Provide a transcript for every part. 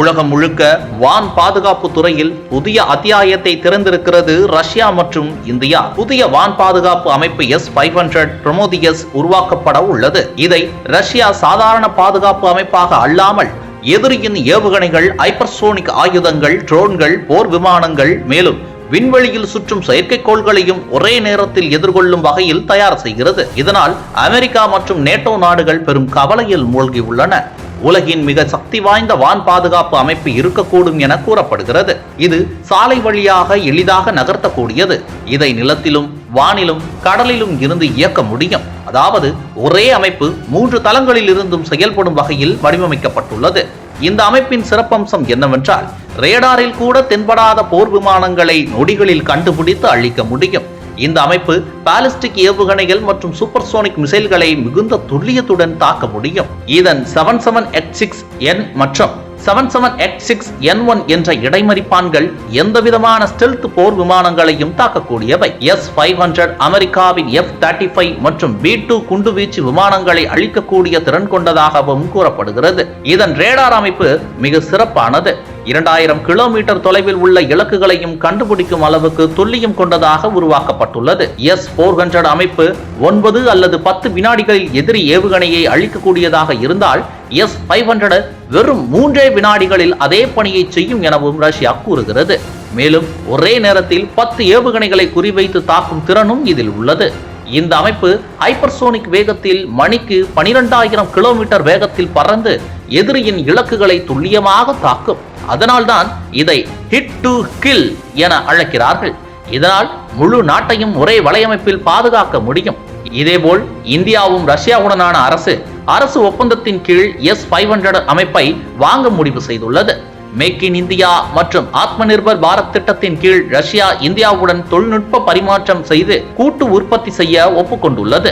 உலகம் முழுக்க வான் பாதுகாப்பு துறையில் புதிய அத்தியாயத்தை திறந்திருக்கிறது ரஷ்யா மற்றும் இந்தியா. புதிய வான் பாதுகாப்பு அமைப்பு எஸ் ஃபைவ் ஹண்ட்ரட் பிரமோதியஸ் உருவாக்கப்பட உள்ளது. இதை ரஷ்யா சாதாரண பாதுகாப்பு அமைப்பாக அல்லாமல் எதிரியின் ஏவுகணைகள் ஹைப்பர்சோனிக் ஆயுதங்கள் ட்ரோன்கள் போர் விமானங்கள் மேலும் விண்வெளியில் சுற்றும் செயற்கைக்கோள்களையும் ஒரே நேரத்தில் எதிர்கொள்ளும் வகையில் தயார் செய்கிறது. இதனால் அமெரிக்கா மற்றும் நேட்டோ நாடுகள் பெரும் கவலையில் மூழ்கியுள்ளன. உலகின் மிக சக்தி வாய்ந்த வான் பாதுகாப்பு அமைப்பு இருக்கக்கூடும் என கூறப்படுகிறது. இது சாலை வழியாக எளிதாக நகர்த்தக்கூடியது. இதை நிலத்திலும் வானிலும் கடலிலும் இருந்து இயக்க முடியும். அதாவது ஒரே அமைப்பு மூன்று தளங்களில் இருந்தும் செயல்படும் வகையில் வடிவமைக்கப்பட்டுள்ளது. இந்த அமைப்பின் சிறப்பம்சம் என்னவென்றால் ரேடாரில் கூட தென்படாத போர் விமானங்களை நொடிகளில் கண்டுபிடித்து அழிக்க முடியும். இந்த அமைப்பு பாலிஸ்டிக் ஏவுகணைகள் மற்றும் சூப்பர்சோனிக் மிசைல்களை மிகுந்த துல்லியத்துடன் தாக்க முடியும். இதன் seven seven x six N மற்றும் seven seven x six N one என்ற இடைமறிப்பான்கள் எந்தவிதமான ஸ்டெல்த் போர் விமானங்களையும் தாக்கக்கூடியவை. எஸ் ஃபைவ் ஹண்ட்ரட் அமெரிக்காவின் எஃப் தேர்ட்டி ஃபைவ் மற்றும் பி டூ குண்டுவீச்சு விமானங்களை அழிக்கக்கூடிய திறன் கொண்டதாகவும் கூறப்படுகிறது. இதன் ரேடார் அமைப்பு மிக சிறப்பானது. இரண்டாயிரம் கிலோமீட்டர் தொலைவில் உள்ள இலக்குகளையும் கண்டுபிடிக்கும் அளவுக்கு துல்லியம் கொண்டதாக உருவாக்கப்பட்டுள்ளது. எஸ் போர் ஹண்ட்ரட் அமைப்பு ஒன்பது அல்லது பத்து வினாடிகளில் எதிரி ஏவுகணையை அழிக்கக்கூடியதாக இருந்தால் எஸ் ஃபைவ் ஹண்ட்ரட் வெறும் மூன்றே வினாடிகளில் அதே பணியை செய்யும் எனவும் ரஷ்யா கூறுகிறது. மேலும் ஒரே நேரத்தில் பத்து ஏவுகணைகளை குறிவைத்து தாக்கும் திறனும் இதில் உள்ளது. இந்த அமைப்பு ஹைப்பர்சோனிக் வேகத்தில் மணிக்கு பனிரெண்டாயிரம் கிலோமீட்டர் வேகத்தில் பறந்து எதிரியின் இலக்குகளை துல்லியமாக தாக்கும். அதனால்தான் இதை ஹிட் டு கில் என அழைக்கிறார்கள். இதனால் முழு நாட்டையும் ஒரே வலையமைப்பில் பாதுகாக்க முடியும். இதேபோல் இந்தியாவும் ரஷ்யாவுடனான அரசு அரசு ஒப்பந்தத்தின் கீழ் எஸ் ஃபைவ் ஹண்ட்ரட் அமைப்பை வாங்க முடிவு செய்துள்ளது. மேக் இன் இந்தியா மற்றும் ஆத்ம நிர்பர் பாரத் திட்டத்தின் கீழ் ரஷ்யா இந்தியாவுடன் தொழில்நுட்ப பரிமாற்றம் செய்து கூட்டு உற்பத்தி செய்ய ஒப்புக்கொண்டுள்ளது.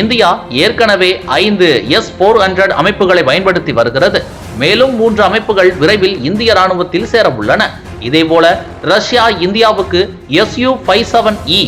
இந்தியா ஏற்கனவே ஐந்து எஸ் போர் ஹண்ட்ரட் அமைப்புகளை பயன்படுத்தி வருகிறது. மேலும் மூன்று அமைப்புகள் விரைவில் இந்திய ராணுவத்தில் சேர உள்ளன இதேபோல ரஷ்யா இந்தியாவுக்கு SU five seven E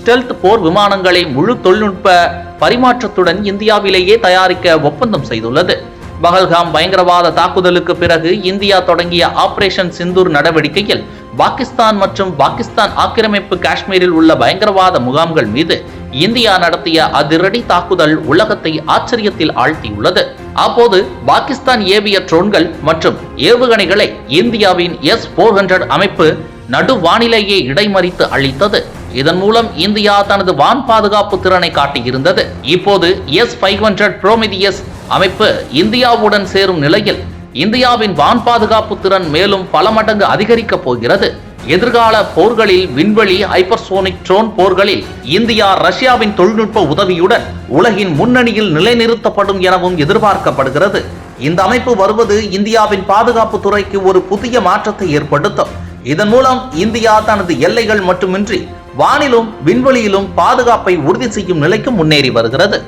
stealth போர் விமானங்களை முழு தொழில்நுட்ப பரிமாற்றத்துடன் இந்தியாவிலேயே தயாரிக்க ஒப்பந்தம் செய்துள்ளது. பகல்காம் பயங்கரவாத தாக்குதலுக்கு பிறகு இந்தியா தொடங்கிய ஆபரேஷன் சிந்தூர் நடவடிக்கையில் பாகிஸ்தான் மற்றும் பாகிஸ்தான் ஆக்கிரமிப்பு காஷ்மீரில் உள்ள பயங்கரவாத முகாம்கள் மீது இந்தியா நடத்திய அதிரடி தாக்குதல் உலகத்தை ஆச்சரியத்தில் ஆழ்த்தியுள்ளது. அப்போது பாகிஸ்தான் ஏவிய ட்ரோன்கள் மற்றும் ஏவுகணைகளை இந்தியாவின் எஸ் போர் ஹண்ட்ரட் அமைப்பு நடுவானிலேயே இடைமறித்து அளித்தது இதன் மூலம் இந்தியா தனது வான் பாதுகாப்பு திறனை காட்டியிருந்தது. இப்போது எஸ் ஃபைவ் ஹண்ட்ரட் ப்ரோமிதியஸ் அமைப்பு இந்தியாவுடன் சேரும் நிலையில் இந்தியாவின் வான் பாதுகாப்பு திறன் மேலும் பல மடங்கு அதிகரிக்கப் போகிறது. எதிர்கால போர்களில் விண்வெளி ஹைப்பர்சோனிக் ட்ரோன் போர்களில் இந்தியா ரஷ்யாவின் தொழில்நுட்ப உதவியுடன் உலகின் முன்னணியில் நிலைநிறுத்தப்படும் எனவும் எதிர்பார்க்கப்படுகிறது. இந்த அமைப்பு வருவது இந்தியாவின் பாதுகாப்பு துறைக்கு ஒரு புதிய மாற்றத்தை ஏற்படுத்தும். இதன் மூலம் இந்தியா தனது எல்லைகள் மட்டுமின்றி வானிலும் விண்வெளியிலும் பாதுகாப்பை உறுதி செய்யும் நிலைக்கு முன்னேறி வருகிறது.